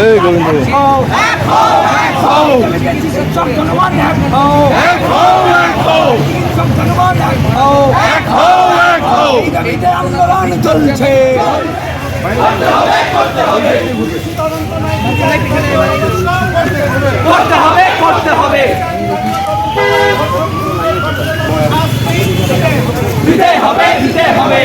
এই গোবিন্দ আন্দোলন চলছে করতে হবে করতে হবে দিতে হবে দিতে হবে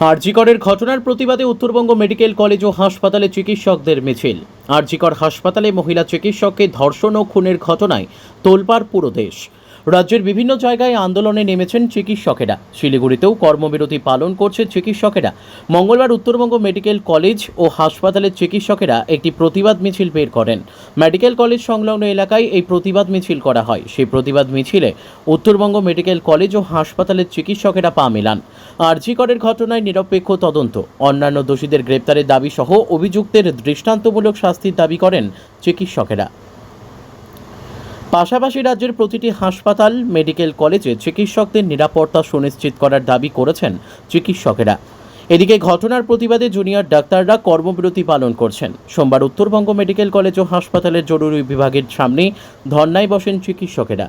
আরজিকরের ঘটনার প্রতিবাদে উত্তরবঙ্গ মেডিকেল কলেজ ও হাসপাতালে চিকিৎসকদের মিছিল। আরজিকর হাসপাতালে মহিলা চিকিৎসককে ধর্ষণ ও খুনের ঘটনায় তোলপাড় পুরো দেশ। রাজ্যের বিভিন্ন জায়গায় আন্দোলনে নেমেছেন চিকিৎসকেরা। শিলিগুড়িতেও কর্মবিরতি পালন করছে চিকিৎসকেরা। মঙ্গলবার উত্তরবঙ্গ মেডিকেল কলেজ ও হাসপাতালের চিকিৎসকেরা একটি প্রতিবাদ মিছিল বের করেন। মেডিকেল কলেজ সংলগ্ন এলাকায় এই প্রতিবাদ মিছিল করা হয়। সেই প্রতিবাদ মিছিলে উত্তরবঙ্গ মেডিকেল কলেজ ও হাসপাতালের চিকিৎসকেরা পা মেলান। আরজিকরের ঘটনায় নিরপেক্ষ তদন্ত। অন্যান্য দোষীদের গ্রেপ্তারের দাবি সহ অভিযুক্তের দৃষ্টান্তমূলক শাস্তির দাবি করেন চিকিৎসকেরা। পাশাপাশি রাজ্যের প্রতিটি হাসপাতাল, মেডিকেল কলেজে চিকিৎসকদের নিরাপত্তা সুনিশ্চিত করার দাবি করেছেন চিকিৎসকেরা। এদিকে ঘটনার প্রতিবাদে জুনিয়র ডাক্তাররা কর্মবিরতি পালন করছেন। সোমবার উত্তরবঙ্গ মেডিকেল কলেজ ও হাসপাতালের জরুরি বিভাগের সামনে ধর্নায় বসেন চিকিৎসকেরা।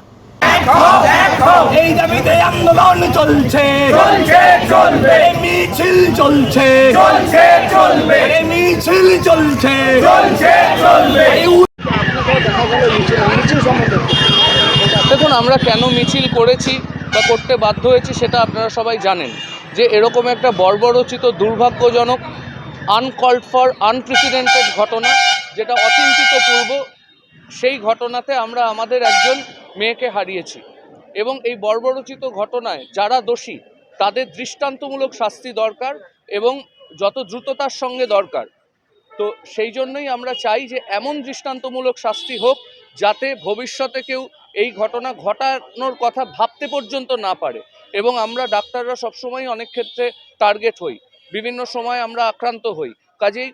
এই দাবিতে আন্দোলন চলছে। চলছে চলবে। মিছিল চলছে। চলছে চলবে। মিছিল চলছে। চলছে চলবে। দেখুন আমরা কেন মিছিল করেছি বা করতে বাধ্য হয়েছি সেটা আপনারা সবাই জানেন যে এরকম একটা বর্বরচিত দুর্ভাগ্যজনক আনকল্ড ফর আনপ্রেসিডেন্টেড ঘটনা যেটা অচিন্তিত পূর্ব সেই ঘটনাতে আমরা আমাদের একজন মেয়েকে হারিয়েছি। এবং এই বর্বরচিত ঘটনায় যারা দোষী, তাদের দৃষ্টান্তমূলক শাস্তি দরকার এবং যত দ্রুততার সঙ্গে দরকার। তো সেই জন্যই আমরা চাই যে এমন দৃষ্টান্তমূলক শাস্তি হোক যাতে ভবিষ্যতে কেউ এই ঘটনা ঘটানোর কথা ভাবতে পর্যন্ত না পারে এবং আমরা ডাক্তাররা সবসময় অনেক ক্ষেত্রে টার্গেট হই। বিভিন্ন সময় আমরা আক্রান্ত হই। কাজেই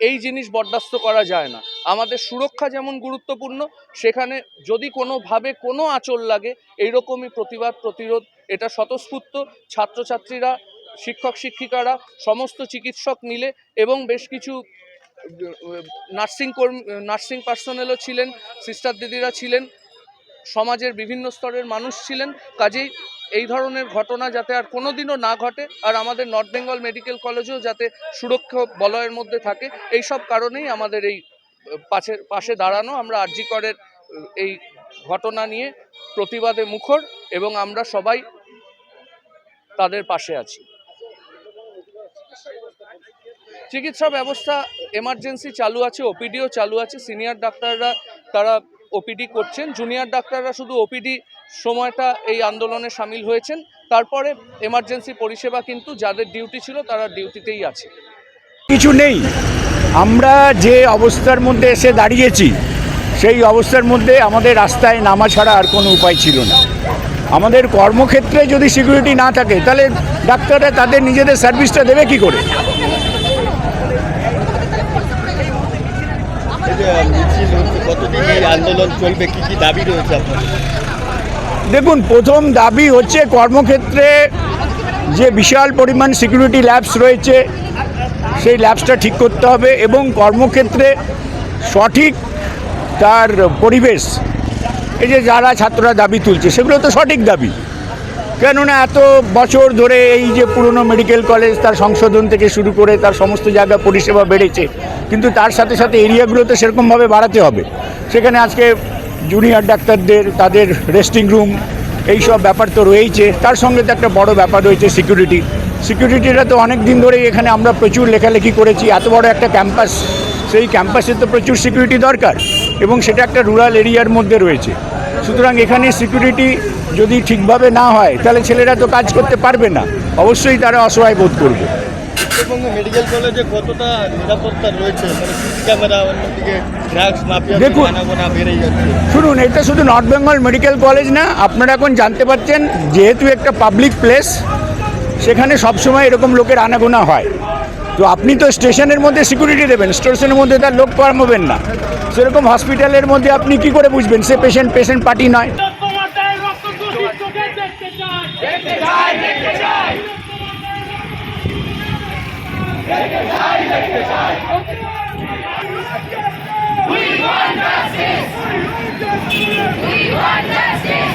এই জিনিস বরদাস্ত করা যায় না। আমাদের সুরক্ষা যেমন গুরুত্বপূর্ণ, সেখানে যদি কোনোভাবে কোনো আঁচল লাগে, এইরকমই প্রতিবাদ, প্রতিরোধ, এটা স্বতঃস্ফূর্ত। ছাত্রছাত্রীরা, শিক্ষক, শিক্ষিকারা, সমস্ত চিকিৎসক মিলে এবং বেশ কিছু নার্সিং কর্মী নার্সিং পার্সোনেলও ছিলেন, সিস্টার দিদিরা ছিলেন, সমাজের বিভিন্ন স্তরের মানুষ ছিলেন। কাজেই এই ধরনের ঘটনা যাতে আর কোনোদিনও না ঘটে, আর আমাদের নর্থ বেঙ্গল মেডিকেল কলেজেও যাতে সুরক্ষা বলয়ের মধ্যে থাকে এই সব কারণেই আমাদের এই পাশে পাশে দাঁড়ানো, আমরা আরজি করের এই ঘটনা নিয়ে প্রতিবাদে মুখর এবং আমরা সবাই তাদের পাশে আছি। চিকিৎসা ব্যবস্থা এমার্জেন্সি চালু আছে ওপিডিও চালু আছে সিনিয়র ডাক্তাররা, তারা ওপিডি করছেন। জুনিয়র ডাক্তাররা শুধু ওপিডি সময়টা এই আন্দোলনে সামিল হয়েছেন। তারপরে এমার্জেন্সি পরিষেবা কিন্তু যাদের ডিউটি ছিল, তারা ডিউটিতেই আছে। কিছু নেই। আমরা যে অবস্থার মধ্যে এসে দাঁড়িয়েছি, সেই অবস্থার মধ্যে আমাদের রাস্তায় নামা ছাড়া আর কোনো উপায় ছিল না। আমাদের কর্মক্ষেত্রে যদি সিকিউরিটি না থাকে, তাহলে ডাক্তাররা তাদের নিজেদের সার্ভিসটা দেবে কি করে? দেখুন, প্রথম দাবি হচ্ছে কর্মক্ষেত্রে যে বিশাল পরিমাণ সিকিউরিটি ল্যাবস রয়েছে সেই ল্যাবসটা ঠিক করতে হবে এবং কর্মক্ষেত্রে সঠিক তার পরিবেশ, এই যে যারা ছাত্ররা দাবি তুলছে, সেগুলো তো সঠিক দাবি। কেননা এত বছর ধরে এই যে পুরনো মেডিকেল কলেজ, তার সংশোধন থেকে শুরু করে তার সমস্ত জায়গা পরিষেবা বেড়েছে, কিন্তু তার সাথে সাথে এরিয়াগুলো তো সেরকমভাবে বাড়াতে হবে। সেখানে আজকে জুনিয়র ডাক্তারদের, তাদের রেস্টিং রুম এই সব ব্যাপার তো রয়েইছে। তার সঙ্গে তো একটা বড় ব্যাপার রয়েছে সিকিউরিটি। সিকিউরিটিটা তো অনেক দিন ধরেই এখানে আমরা প্রচুর লেখালেখি করেছি এত বড় একটা ক্যাম্পাস। সেই ক্যাম্পাসে তো প্রচুর সিকিউরিটি দরকার এবং সেটা একটা রুরাল এরিয়ার মধ্যে রয়েছে। সুতরাং এখানে সিকিউরিটি যদি ঠিকভাবে না হয় তাহলে ছেলেরা তো কাজ করতে পারবে না। অবশ্যই তারা অসহায় বোধ করবে। মেডিকেল কলেজে কতটা নিরাপত্তা রয়েছে? মানে ক্যামেরা অন্যদিকে দেখুন। শুনুন এটা শুধু নর্থ বেঙ্গল মেডিকেল কলেজ না আপনারা এখন জানতে পারছেন যেহেতু একটা পাবলিক প্লেস সেখানে সবসময় এরকম লোকের আনাগোনা হয় তো আপনি তো স্টেশনের মধ্যে সিকিউরিটি দেবেন, স্টেশনের মধ্যে তার লোক কর্মবেন না সেরকম হসপিটালের মধ্যে আপনি কি করে বুঝবেন সে পেশেন্ট পেশেন্ট পার্টি নয় We want justice! We want justice!